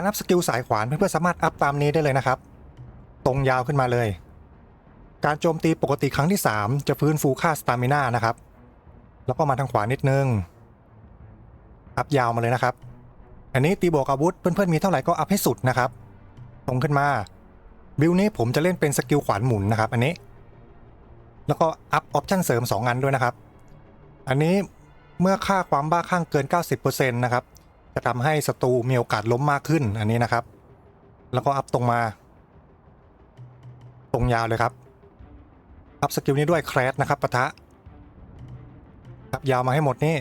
การอัพสกิลสายขวานเพื่อนๆสามารถอัพตามนี้ได้เลยนะครับ ตรงยาวขึ้นมาเลย การโจมตีปกติครั้งที่ 3 จะฟื้นฟูค่าสตามิน่านะครับ แล้วก็มาทางขวานิดนึง อัพยาวมาเลยนะครับ อันนี้ตีบวกอาวุธเพื่อนๆมีเท่าไหร่ก็อัพให้สุดนะครับ ตรงขึ้นมา บิลนี้ผมจะเล่นเป็นสกิลขวานหมุนนะครับ อันนี้ แล้วก็อัพออปชั่นเสริม2อันด้วยนะครับ อันนี้เมื่อค่าความบ้าคลั่งเกิน 90%นะครับ จะทำให้ศัตรูมีโอกาสล้มมากขึ้นอันนี้นะครับ แล้วก็อัพตรงมา ตรงยาวเลยครับ อัพสกิลนี้ด้วยแครสนะครับปะทะอัพยาวมาให้หมดนี่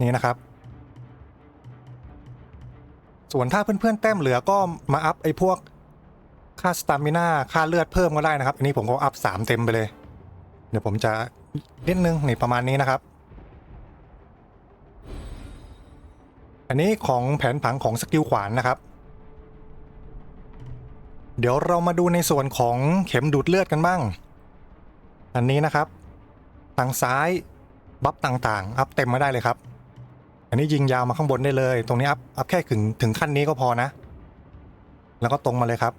นี่นะครับ ส่วนถ้าเพื่อนๆแต้มเหลือก็มาอัพไอ้พวกค่าสตามิน่าค่าเลือดเพิ่มก็ได้นะครับ อันนี้ผมก็อัพสามเต็มไปเลย เดี๋ยวผมจะนิดนึงนี่ประมาณนี้นะครับ อันนี้ของแผนผังของสกิลขวานนะครับ เดี๋ยวเรามาดูในส่วนของเข็มดูดเลือดกันบ้าง อันนี้นะครับ ทางซ้ายบัฟต่างๆ อัพเต็มมาได้เลยครับ อันนี้ยิงยาวมาข้างบนได้เลย ตรงนี้อัพอัพแค่ถึงถึงขั้นนี้ก็พอนะ แล้วก็ตรงมาเลยครับ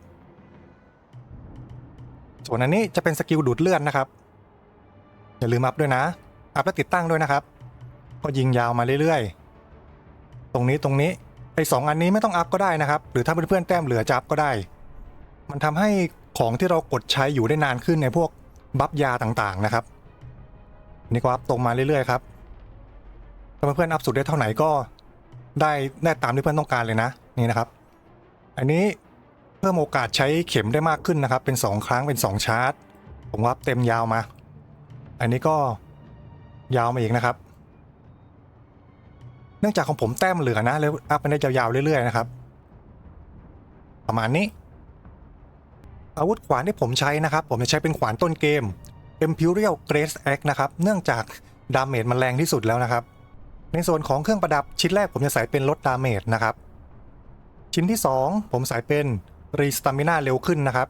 ส่วนอันนี้จะเป็นสกิลดูดเลือดนะครับ อย่าลืมอัพด้วยนะ อัพแล้วติดตั้งด้วยนะครับ ก็ยิงยาวมาเรื่อยๆ ตรงนี้ตรงนี้ไอ้สองอันนี้ไม่ต้องอัพก็ได้นะครับ หรือถ้าเพื่อนๆแต้มเหลือจับก็ได้ มันทำให้ของที่เรากดใช้อยู่ได้นานขึ้นในพวกบัฟยาต่างๆนะครับ นี่ก็อัพตรงมาเรื่อยๆครับถ้าเพื่อนๆอัพสุดได้เท่าไหร่ก็ได้ได้ตามที่เพื่อนต้องการเลยนะนี่นะครับ อันนี้เพิ่มโอกาสใช้เข็มได้มากขึ้นนะครับ เป็น 2 ครั้งเป็น 2 ชาร์จ ผมอัพเต็มยาวมา อันนี้ก็ยาวมาอีกนะครับ เนื่องจากของผมแต้มเหลือนะแล้วอัพมันได้ยาวๆเรื่อยๆนะครับประมาณนี้ อาวุธขวานที่ผมใช้นะครับ ผมจะใช้เป็นขวานต้นเกม Imperial Grace Axe นะครับ เนื่องจากดาเมจมันแรงที่สุดแล้วนะครับ ในส่วนของเครื่องประดับชิ้นแรกผมจะใส่เป็นลดดาเมจนะครับ ชิ้นที่ 2 ผมใส่เป็นรีสตามิน่าเร็วขึ้นนะครับ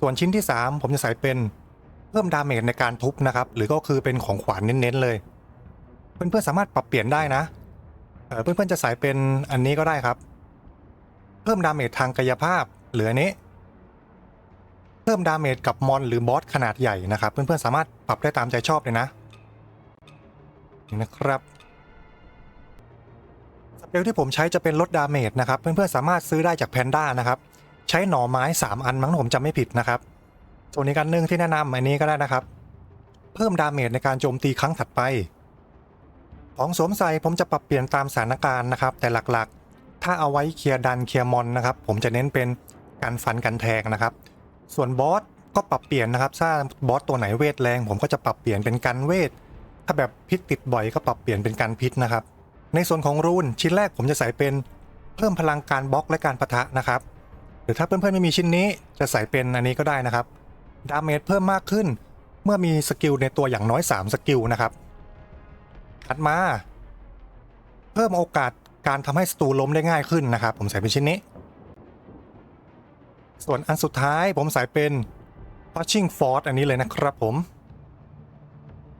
ส่วนชิ้นที่ 3 ผมจะใส่เป็นเพิ่มดาเมจในการทุบนะครับ หรือก็คือเป็นของขวานเน้นๆเลย เพื่อนๆสามารถปรับเปลี่ยนได้นะ เพื่อนๆจะใส่เป็นอันนี้ก็ได้ครับ เพิ่มดาเมจทางกายภาพหรืออันนี้ เพิ่มดาเมจกับมอนหรือบอสขนาดใหญ่นะครับ เพื่อนๆสามารถปรับได้ตามใจชอบเลยนะนี่นะครับสเปลที่ผมใช้จะเป็นลดดาเมจนะครับ เพื่อนๆสามารถซื้อได้จากแพนด้านะครับ ใช้หน่อไม้ 3 อันมั้งผมจำไม่ผิดนะครับส่วนอีกอันนึ่งที่แนะนำอันนี้ก็ได้นะครับ เพิ่มดาเมจในการโจมตีครั้งถัดไป ของสวมใส่ผมจะปรับเปลี่ยนตามสถานการณ์นะครับ แต่หลักๆ ถ้าเอาไว้เคลียร์ดันเคลียร์มอนนะครับ ผมจะเน้นเป็นการฟันกันแทงนะครับ ส่วนบอสก็ปรับเปลี่ยนนะครับถ้าบอสตัวไหนเวทแรง ผมก็จะปรับเปลี่ยนเป็นกันเวท ถ้าแบบพิษติดบ่อยก็ปรับเปลี่ยนเป็นการพิษนะครับ ในส่วนของรูนชิ้นแรกผมจะใส่เป็นเพิ่มพลังการบล็อกและการปะทะนะครับ หรือถ้าเพื่อนๆไม่มีชิ้นนี้จะใส่เป็นอันนี้ก็ได้นะครับดาเมจเพิ่มมากขึ้น เมื่อมีสกิลในตัวอย่างน้อย 3 สกิลนะครับ ถัดมา เพิ่มโอกาสการทำให้ศัตรูล้มได้ง่ายขึ้นนะครับ ผมใส่เป็นชิ้นนี้ ส่วนอันสุดท้ายผมใส่เป็น Touching Force อันนี้เลยนะครับผม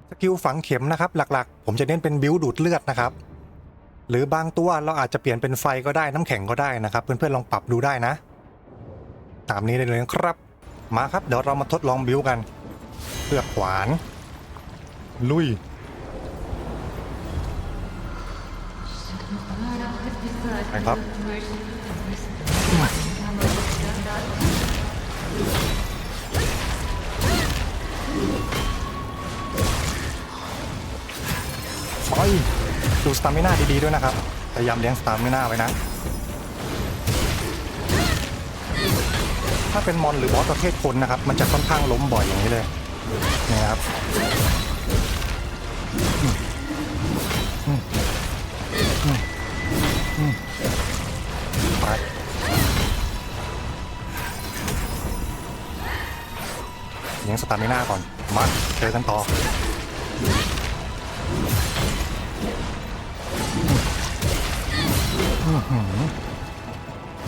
สกิลฝังเข็มนะครับ หลักๆ ผมจะเน้นเป็นบิวดูดเลือดนะครับ หรือบางตัวเราอาจจะเปลี่ยนเป็นไฟก็ได้น้ำแข็งก็ได้นะครับ เพื่อนๆลองปรับดูได้นะ ตามนี้ได้เลยนะครับ มาครับเดี๋ยวเรามาทดลองบิวกันเพื่อขวาน ลุย ไปครับโอ้ยดูสตามิน่าดีๆด้วยนะครับ พยายามเลี้ยงสตามิน่าไว้นะ ถ้าเป็นมอนหรือบอสประเภทคนนะครับ มันจะค่อนข้างล้มบ่อยอย่างนี้เลย นี่ครับ ไปเลี้ยงสตามิน่าก่อนมาเจอกันต่อ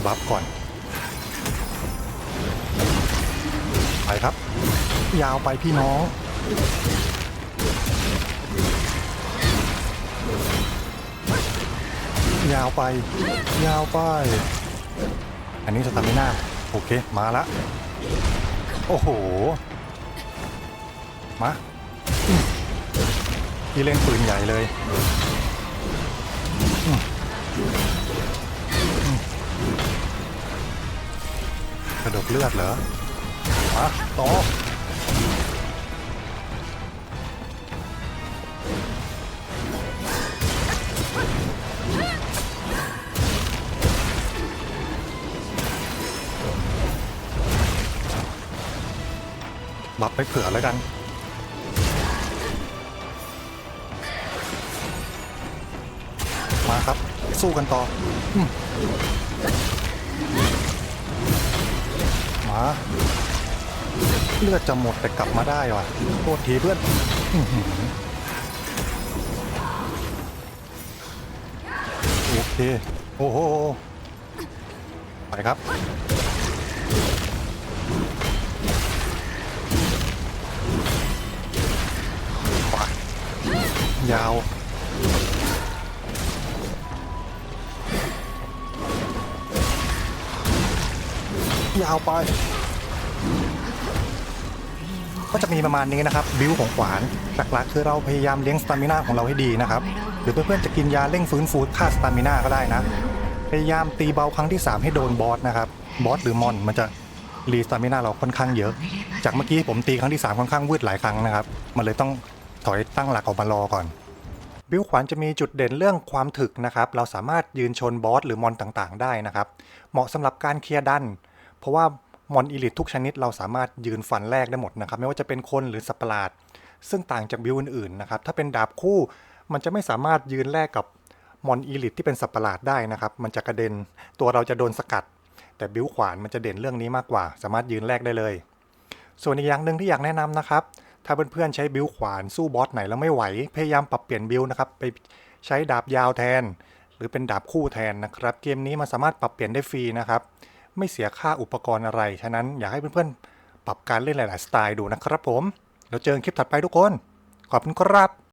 บัฟก่อน ไปครับ ยาวไปพี่น้อง ยาวไป ยาวไป อันนี้สตามิน่าโอเค มาละ โอ้โห มาพี่เล่นปืนใหญ่เลยกระดกเลือดเหรอมาต่อ บับไปเผื่อแล้วกัน มาครับ สู้กันต่ออมา เลือดจะหมดแต่กลับมาได้ว่ะโทษทีเพื่อนอื้อหือโอเค โอ้โห ไปครับ ยาวยาวไปก็จะมีประมาณนี้นะครับบิวของขวานหลักๆคือเราพยายามเลี้ยงสตามิน่าของเราให้ดีนะครับหรือเพื่อนๆจะกินยาเร่งฟื้นฟูค่าสตามิน่าก็ได้นะ พยายามตีเบาครั้งที่ 3 ให้โดนบอสนะครับบอสหรือมอนมันจะรีสตามิน่าเราค่อนข้างเยอะ จากเมื่อกี้ผมตีครั้งที่ 3 ค่อนข้างวืดหลายครั้งนะครับ มันเลยต้องถอยตั้งหลักออกมารอก่อน บิวขวานจะมีจุดเด่นเรื่องความถึกนะครับ เราสามารถยืนชนบอสหรือมอนต่างๆ ได้นะครับ เหมาะสำหรับการเคลียร์ดัน เพราะว่ามอนอีลิททุกชนิดเราสามารถยืนฟันแรกได้หมดนะครับ ไม่ว่าจะเป็นคนหรือสัตว์ประหลาด ซึ่งต่างจากบิวอื่นๆนะครับ ถ้าเป็นดาบคู่มันจะไม่สามารถยืนแลกกับมอนอีลิทที่เป็นสัตว์ประหลาดได้นะครับ มันจะกระเด็นตัวเราจะโดนสกัด แต่บิวขวานมันจะเด่นเรื่องนี้มากกว่า สามารถยืนแลกได้เลย ส่วนอีกอย่างหนึ่งที่อยากแนะนำนะครับ ถ้าเพื่อนๆใช้บิลขวานสู้บอสไหนแล้วไม่ไหว พยายามปรับเปลี่ยนบิลนะครับไปใช้ดาบยาวแทน หรือเป็นดาบคู่แทนนะครับ เกมนี้มันสามารถปรับเปลี่ยนได้ฟรีนะครับ ไม่เสียค่าอุปกรณ์อะไร ฉะนั้นอยากให้เพื่อนๆปรับการเล่นหลาย ๆ สไตล์ดูนะครับผม แล้วเจอกันคลิปถัดไปทุกคน ขอบคุณครับ